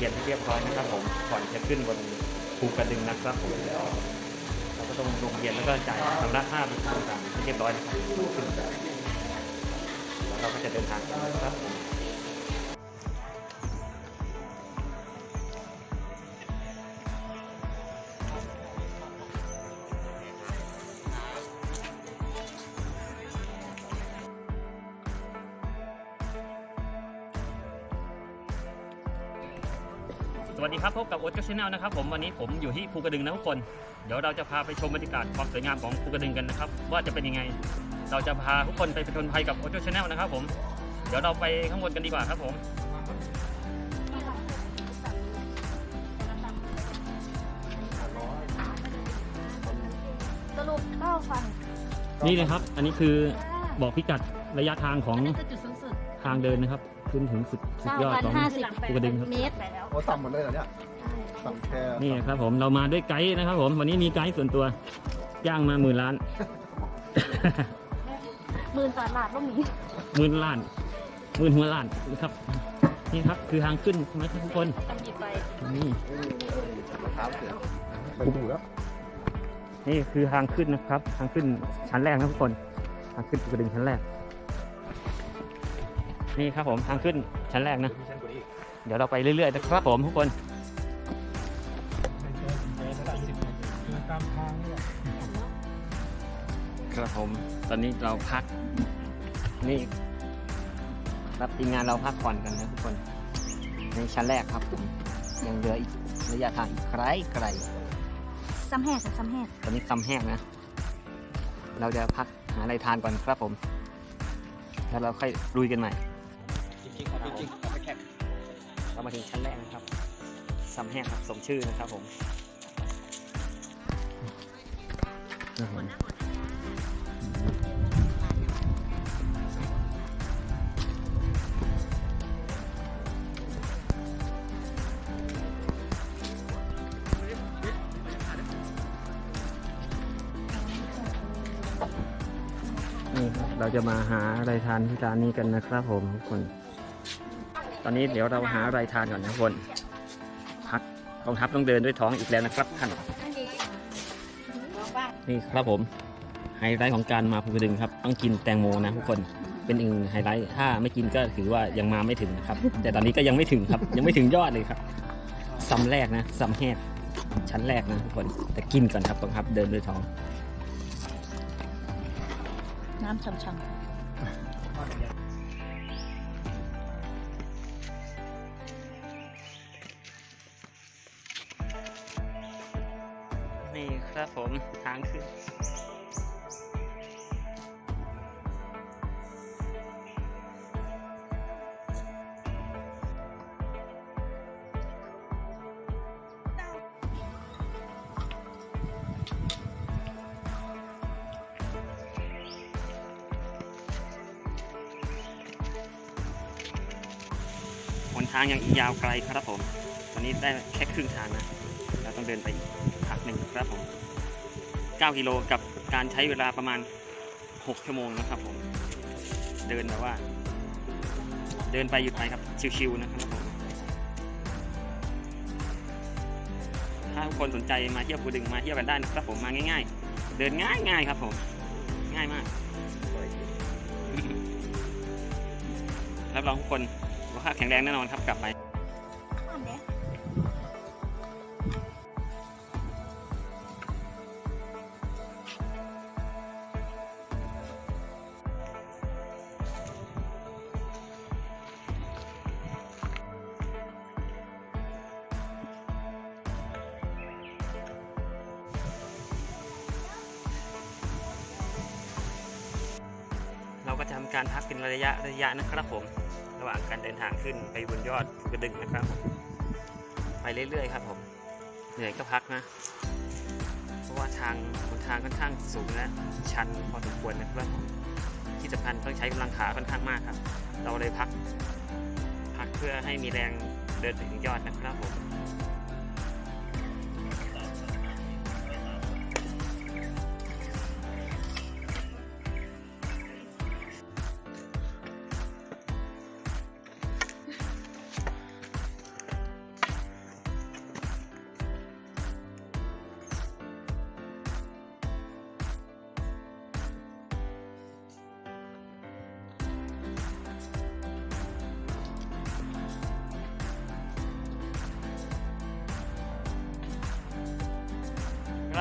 ก่อนเข้ามาก็ต้องเขียนให้เรียบร้อยนะครับผมก่อนจะขึ้นบนภูกระดึงนะครับผมเราก็ต้องลงเบียนแล้วก็จ่ายชำระค่าบริการต่างๆให้เรียบร้อยนะครับขึ้นแล้วเราก็จะเดินทางกันนะครับ วัสดีครับพบกับโอ๊ตชาแนลนะครับผมวันนี้ผมอยู่ที่ภูกระดึงนะทุกคน เดี๋ยวเราจะพาไปชมบรรยากาศความสวยงามของภูกระดึงกันนะครับ ว่าจะเป็นยังไง เราจะพาทุกคนไปผจญภัยกับโอ๊ตชาแนลนะครับ ผม เดี๋ยวเราไปข้างบนกันดีกว่าครับผมสรุปเก้าฟันนี่เลยครับ อันนี้คือบอกพิกัดระยะทางของอันนี้คือจุดสูงสุด ทางเดินนะครับ ขึ้นถึงสุดสุดยอดของ9,050ภูกระดึงครับ เมตรไปแล้วโอ้ต่ำหมดเลยเหรอเนี่ยใช่ต่ำแค่นี่นะครับผมเรามาด้วยไกด์นะครับ ผมวันนี้มีไกด์ส่วนตัวย่างมาหมื่นล้าน หมื่นกว่าบาทก็มีหมื่นล้านหมื่นหัวล้านนะครับ นี่ครับคือทางขึ้นใช่ไหมครับทุกคนกำหยิบไปนี่รองเท้าเสียไปดูแล้วนี่คือทางขึ้นนะครับ ทางขึ้นชั้นแรกนะทุกคน ทางขึ้นภูกระดึงชั้นแรก นี่ครับผมทางขึ้นชั้นแรกนะ เดี๋ยวเราไปเรื่อยๆนะครับผมทุกคนครับผมตอนนี้เราพัก นี่รับทีมงานเราพักผ่อนกันนะทุกคน ในชั้นแรกครับผมยังเหลืออีกระยะทางอีกไกลไกลซ้ำแหกซ้ำแหกตอนนี้คำแห้งนะ เราจะพักหาอะไรทานก่อนครับผม แล้วเราค่อยลุยกันใหม่ เรามาถึงชั้นแรกนะครับซำแห้งครับสมชื่อนะครับผมครับผมนี่ครับเราจะมาหาอะไรทานที่ร้านนี้กันนะครับผมทุกคน ตอนนี้เดี๋ยวเราหาอะไรทานก่อนนะทุกคนพักกองทัพต้องเดินด้วยท้องอีกแล้วนะครับท่านนี่ครับผมไฮไลท์ของการมาภูกระดึงครับต้องกินแตงโมนะทุกคนเป็นอีกไฮไลท์ถ้าไม่กินก็ถือว่ายังมาไม่ถึงนะครับ แต่ตอนนี้ก็ยังไม่ถึงครับ ยังไม่ถึงยอดเลยครับซัมแรกนะซัมแหกชั้นแรกนะทุกคนแต่กินก่อนครับกองทัพเดินด้วยท้อง น้ำช่ำางยังอีกยาวไกลครับผมตอนนี้ได้แค่ครึ่งทางนะ เราต้องเดินไปอีกพักหนึ่งครับผม 9 กิโลกับการใช้เวลาประมาณ 6 ชั่วโมงนะครับผม เดินแบบว่า เดินไปหยุดไปครับ ชิวๆนะครับผม ถ้าทุกคนสนใจมาเที่ยวภูดึงมาเที่ยวกันได้นะครับผม มาง่าย ๆ เดินง่ายๆครับผม ง่ายมากรับรองทุกคน ว่าแข็งแรงแน่นอนครับกลับไปเราก็จะทำการพักเป็นระยะระยะนะครับผม ว่างการเดินทางขึ้นไปบนยอดภูกระดึงนะครับ ไปเรื่อยๆครับผมเหนื่อยก็พักนะ เพราะว่าทางบนทางค่อนข้างสูงและชันพอสมควรนะครับที่สำคัญต้องใช้กำลังขาค่อนข้างมากครับ เราเลยพัก พักเพื่อให้มีแรงเดินถึงยอดนะครับผม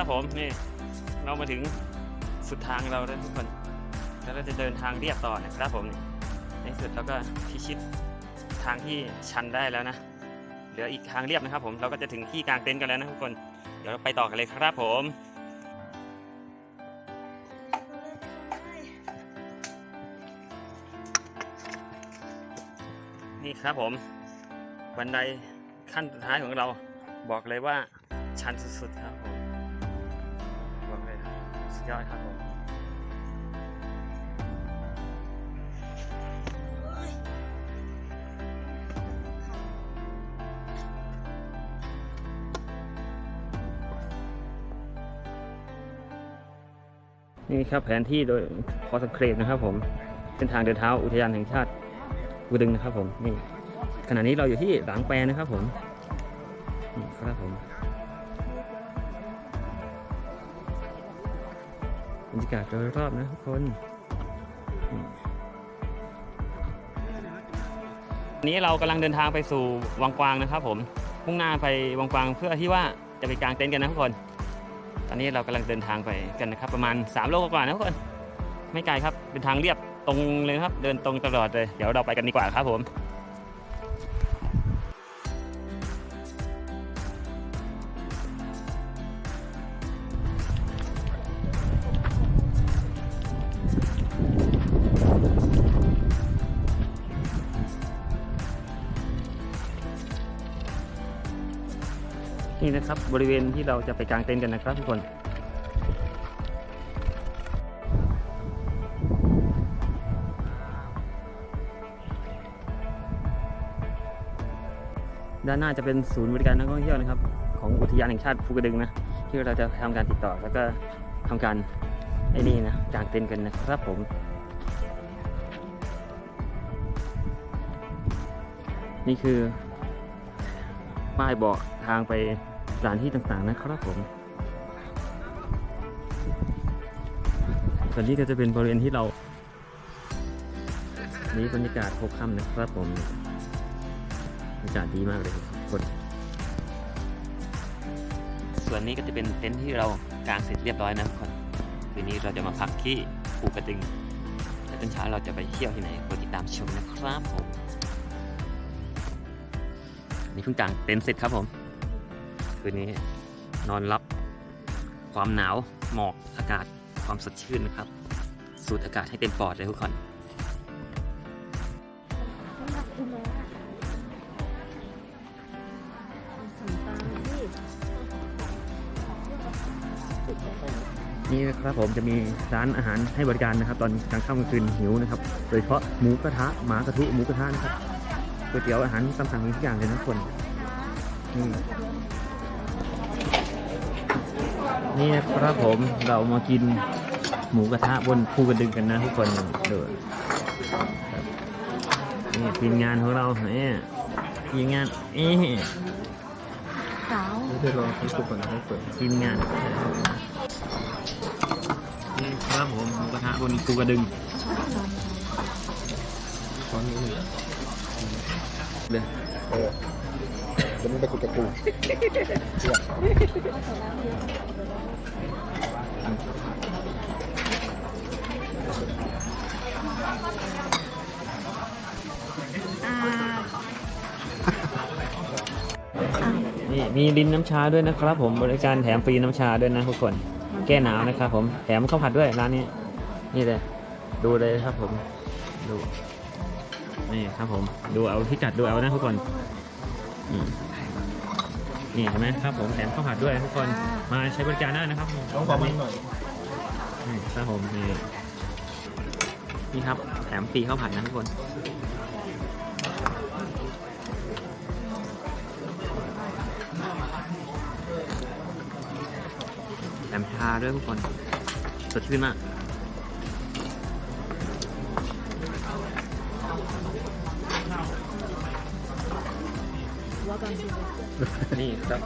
ครับผมนี่เรามาถึงสุดทางเราแล้วทุกคนแล้วเราจะเดินทางเรียบต่อนะครับผมในสุดเราก็พิชิตทางที่ชันได้แล้วนะเหลืออีกทางเรียบนะครับ ผมเราก็จะถึงที่กลางเต็นท์กันแล้วนะทุกคน เดี๋ยวเราไปต่อกันเลยครับผมนี่ครับผมบันไดขั้นสุดท้ายของเราบอกเลยว่าชันสุดๆครับผม ยอดครับผมนี่ครับแผนที่โดยพอสเครปนะครับผมเส้นทางเดินเท้าอุทยานแห่งชาติกูดึงนะครับผมนี่ขณะนี้เราอยู่ที่หลังแปรนะครับผมนี่ครับผม รรยากาศโดยรอบนะทุกคนน,นี้เรากำลังเดินทางไปสู่วังกวางนะครับ ผมมุ่งหน้าไปวังกวางเพื่อที่ว่าจะไปกางเต็นท์กันนะทุกคน ตอนนี้เรากำลังเดินทางไปกันนะครับ ประมาณ 3 โลกว่าๆนะทุกคน ไม่ไกลครับเป็นทางเรียบตรงเลยครับ เดินตรงตลอดเลย เดี๋ยวเราไปกันดีกว่าครับผม นี่นะครับ บริเวณที่เราจะไปกางเต็นท์กันนะครับทุกคนด้านหน้าจะเป็นศูนย์บริการนักท่องเที่ยวนะครับ ของอุทยานแห่งชาติภูกระดึงนะที่เราจะทำการติดต่อแล้วก็ทำการไอ้นี่นะกางเต็นท์กันนะครับผม นี่คือป้ายบอกทางไป สถานที่ต่างๆนะครับผมส่วนนี้ก็จะเป็นบริเวณที่เรา นี่บรรยากาศพบค่ำนะครับผมบรรยากาศดีมากเลยทุกคน ส่วนนี้ก็จะเป็นเต็นท์ที่เรากางเสร็จเรียบร้อยนะทุกคนคืนนี้เราจะมาพักที่ภูกระดึงและตอนเช้าเราจะไปเที่ยวที่ไหนโปรดติดตามชมนะครับผมนี่เพิ่งกางเต็นท์เสร็จครับผม คืนนี้ นอนรับความหนาวหมอกอากาศความสดชื่นนะครับ สูดอากาศให้เต็มปอดเลยทุกคนนี่นะครับผมจะมีร้านอาหารให้บริการนะครับ ตอนกลางค่ำกลางคืนหิวนะครับ โดยเฉพาะหมูกระทะหมากระทุหมูกระทะนะครับก๋วยเตี๋ยวอาหารตามสั่งมีทุกอย่างเลยนะทุกคนนี่ นี่นะครับผมเรามากินหมูกระทะบนภูกระดึงกันนะทุกคนเดูครับนี่ทีมงานของเราเนี่ยทีมงานเอ๊ะสาวไม่ได้รอให้สุกก่อนนะให้เปิดทีมงานนี่ครับผมหมูกระทะบนภูกระดึงช้อนนี้หนึ่งเลยเออจะมึงไปขุดกระปู มีลิ้นน้ำชาด้วยนะครับ ผมบริการแถมฟรีน้ำชาด้วยนะทุกคน แก้หนาวนะครับ ผมแถมข้าวผัดด้วยร้านนี้ นี่เลยดูเลยครับผมดูนี่ครับผมดูเอาที่จัดดูเอานะทุกคนอืมนี่เห็นไหมครับผมแถมข้าวผัดด้วยทุกคนมาใช้บริการได้นะครับผมต้องความมันหน่อยนี่ครับผมนี่นี่ครับแถมฟรีข้าวผัดนะทุกคนาด้วยทุกคนสดชื่นมากว่ากันสินี่ครับ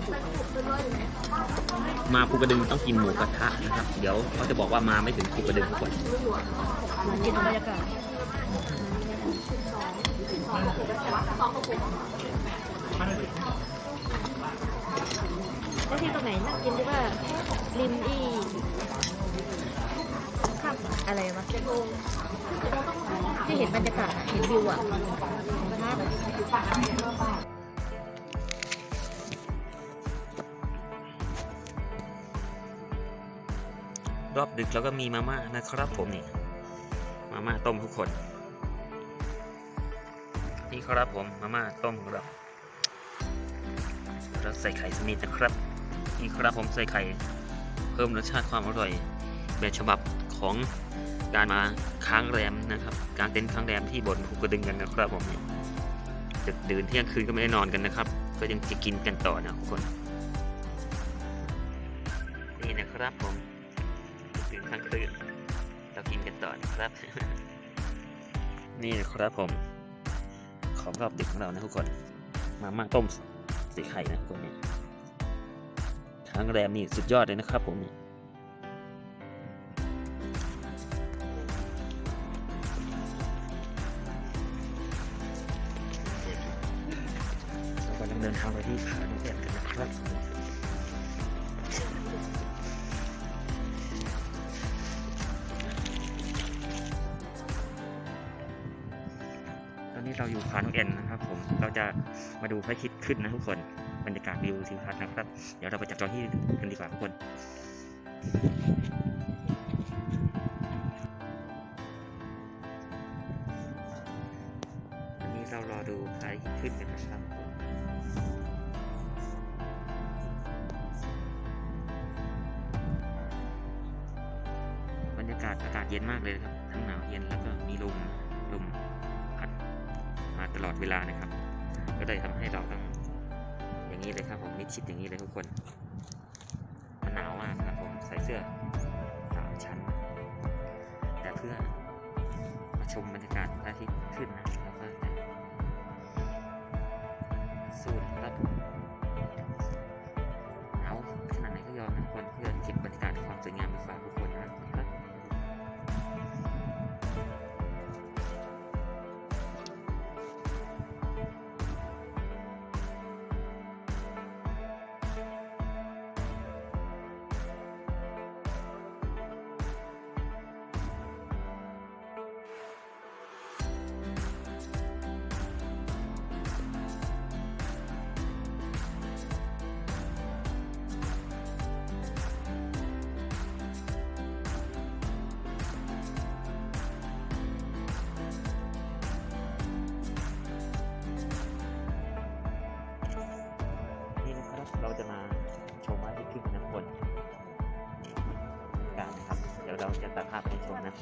มาภูกระดึงต้องกินหมูกระทะนะครับ เดี๋ยวเขาจะบอกว่ามาไม่ถึงภูกระดึงทุกคนกินบรรยากาศ นก็ที่ตรงไหนนั่งกินหรือว่าริมอีข้ามอะไรวะที่เห็นบรรยากาศเห็นวิวอะนะรอบดึกแล้วก็มีมาม่านะครับผมนี่มาม่าต้มทุกคน นี่ครับผมมาม่าต้มของเราเราใส่ไข่สนิดนะครับ นี่ครับผมใส่ไข่เพิ่มรสชาติความอร่อยแบบฉบับของการมาค้างแรมนะครับกางเต็นค้างแรมที่บนภูกระดึงกันนะครับผมนี่ดึกดื่นเที่ยงคืนก็ไม่ได้นอนกันนะครับ ก็ยังจะกินกันต่อนะทุกคน นี่นะครับผมถึงข้างคืนเรากินกันต่อนะครับ นี่นะครับผม ของรอบดึกของเรานะทุกคน มาม่าต้มใส่ไข่นะทุกคนเนี่ย ทางแรมนี่สุดยอดเลยนะครับผมเรากำลังเดินทางไปที่ผาน้องแก่นกันนะครับตอนนี้เราอยู่ผานกเอ็นนะครับ ผมเราจะมาดูพระอาทิตย์ขึ้นนะทุกคน ทิวทัศน์นะครับ เดี๋ยวเราไปจับจอที่กันดีกว่าทุกคนอันนี้เรารอดูพระอายขึ้นกันนะครับบรรยากาศอากาศเย็นมากเลยครับ ทั้งหนาวเย็นแล้วก็มีลมลมพัดมาตลอดเวลานะครับ ก็เลยทำให้เราต้อง นี้เลยครับผมมิดชิดอย่างนี้เลยทุกคนมันหนาวมากครับผมใส่เสื้อสามชั้น แต่เพื่อมาชมบรรยากาศพระอาทิตย์ขึ้นนะแล้วก็จะ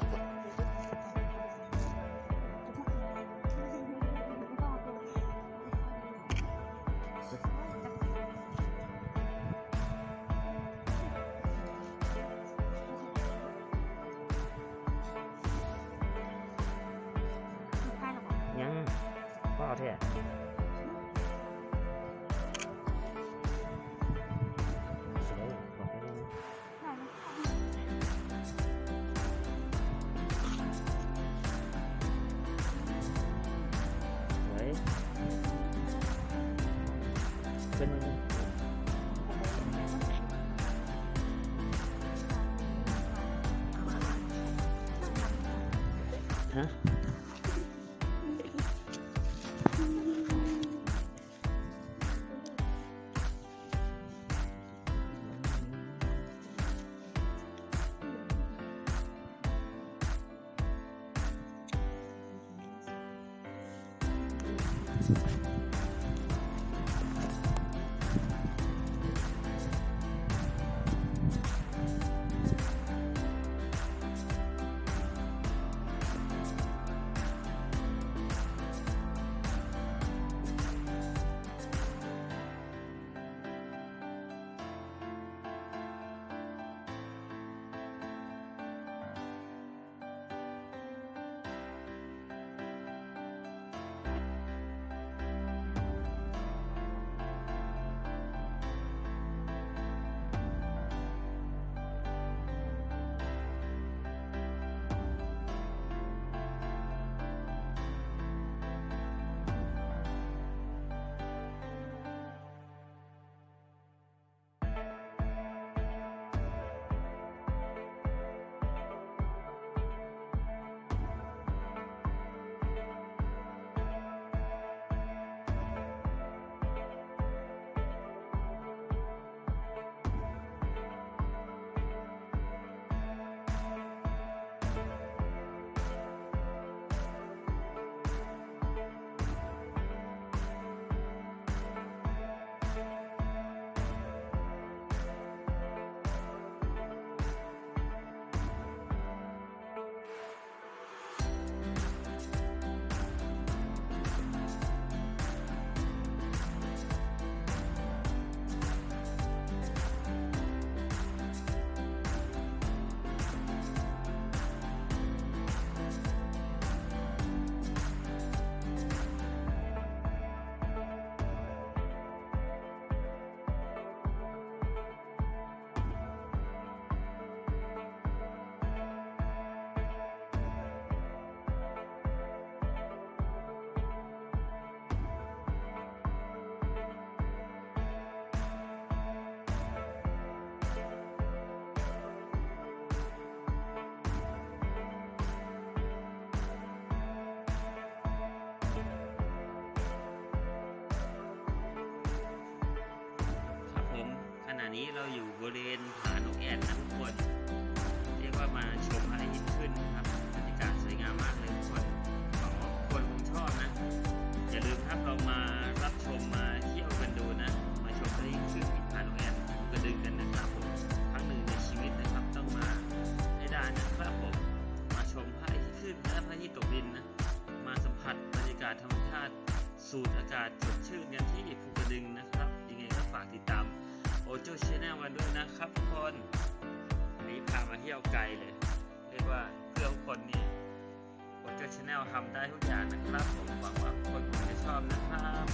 ภา ฮ นี้เราอยู่บริเวณผานกแอ่นนะทุกคนเรียกว่ามาชมพระอาทิตย์ขึ้นนะครับบรรยากาศสวยงามมากเลยทุกคนหวังว่าทุกคนคงชอบนะ อย่าลืมครับเรามารับชมมาเที่ยวกันดูนะ มาชมพระอาทิตย์ขึ้นที่ผานกแอ่นกระดึงกันนะครับผมครั้งหนึ่งในชีวิตนะครับต้องมาให้ได้นะครับผมมาชมพระอาทิตย์ขึ้นและพระอาทิตย์ตกดินนะมาสัมผัสบรรยากาศธรรมชาติสูดอากาศสดชื่นกันที่ภูกระดึงนะครับ ยังไงก็ฝากติดตาม โอโจชแนลมาด้วยนะครับทุกคนนี้พามาเที่ยวไกลเลย เรียกว่าเพื่อทุกคนนี่โอโจชแนลทำได้ทุกอย่างนะครับผมหวังว่าทุกคนคงจะชอบนะครับ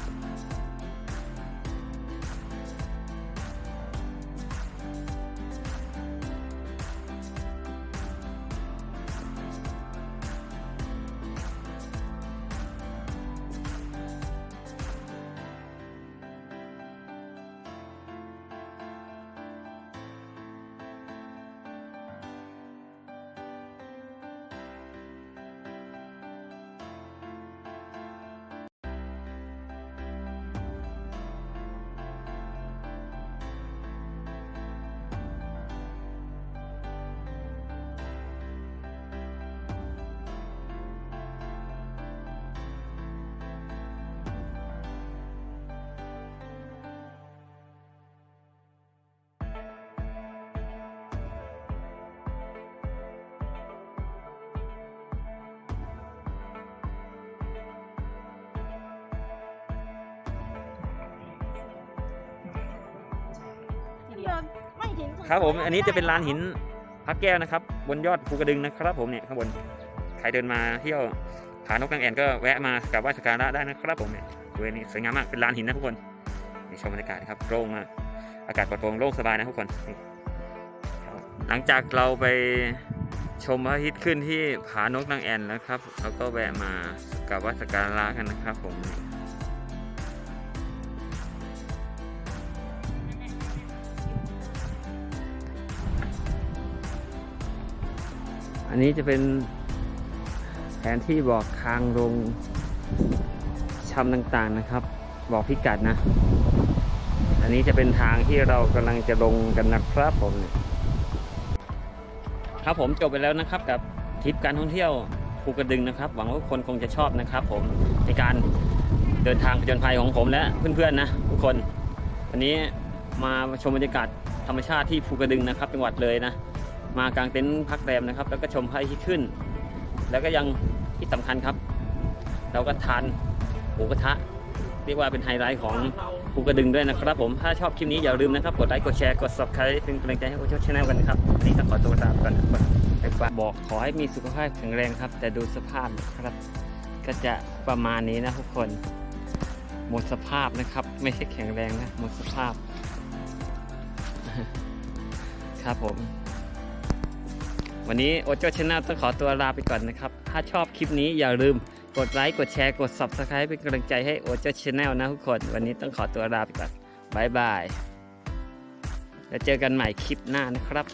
ห็นครับผมอันนี้จะเป็นลานหินพระแก้วนะครับ บนยอดภูกระดึงนะครับ ผมเนี่ยข้างบนใครเดินมาเที่ยวผานกนางแอ่นก็แวะมากราบไหว้สักการะได้นะครับผมเนี่ยบริเวณนี้สวยงามมากเป็นลานหินนะทุกคนนี่ชมบรรยากาศนะครับโล่งมากอากาศปลอดโปร่งโล่งสบายนะทุกคนนี่ครับหลังจากเราไปชมพระอาทิตย์ขึ้นที่ผานกนางแอ่นแล้วครับเราก็แวะมากราบไหว้สักการะกันนะครับผม อันนี้จะเป็นแผนที่บอกทางลงชำต่างๆนะครับ บอกพิกัดนะ อันนี้จะเป็นทางที่เรากำลังจะลงกันนะครับผม ครับผมจบไปแล้วนะครับกับทริปการท่องเที่ยวภูกระดึงนะครับ หวังว่าคนคงจะชอบนะครับ ผมในการเดินทางผจญภัยของผมและเพื่อนๆนะทุกคน วันนี้มาชมบรรยากาศธรรมชาติที่ภูกระดึงนะครับ จังหวัดเลยนะ มากางเต็นท์พักแรมนะครับ แล้วก็ชมพระอาทิตย์ขึ้น แล้วก็ยังที่สำคัญครับ เราก็ทานหมูกระทะ เรียกว่าเป็นไฮไลท์ของภูกระดึงด้วยนะครับ ผมถ้าชอบคลิปนี้อย่าลืมนะครับ กดไลค์กดแชร์กด subscribe เป็นกำลังใจให้โอโชชแนลกันนะครับนนี้ต้องขอตัวลาไปก่อนนะครับไปฝากบอกขอให้มีสุขภาพแข็งแรงครับ แต่ดูสภาพนะครับ ก็จะประมาณนี้นะทุกคนหมดสภาพนะครับ ไม่ใช่แข็งแรงนะหมดสภาพ ครับผม วันนี้โอโจชาแนลต้องขอตัวลาไปก่อนนะครับ ถ้าชอบคลิปนี้อย่าลืมกดไลค์ กดแชร์ กด Subscribe เป็นกำลังใจให้โอโจชาแนลนะทุกคน วันนี้ต้องขอตัวลาไปก่อนบายบาย แล้วเจอกันใหม่คลิปหน้านะครับ